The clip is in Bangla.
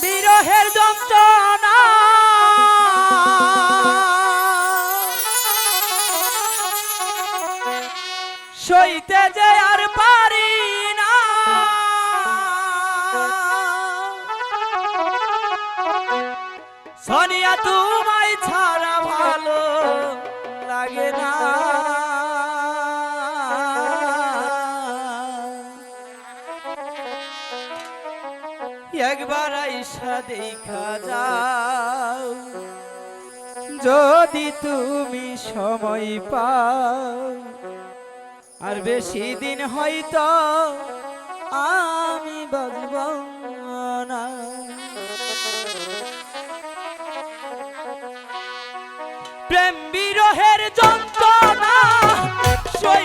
বিরহের যন্ত্রণা। সইতে যে আর পারি না। সোনিয়া একবার আইসা দেখা যাও। যদি তুমি সময় পাও, আর বেশি দিন হয়তো আমি বাজব না। প্রেম বিরহের যন্ত্রণা সই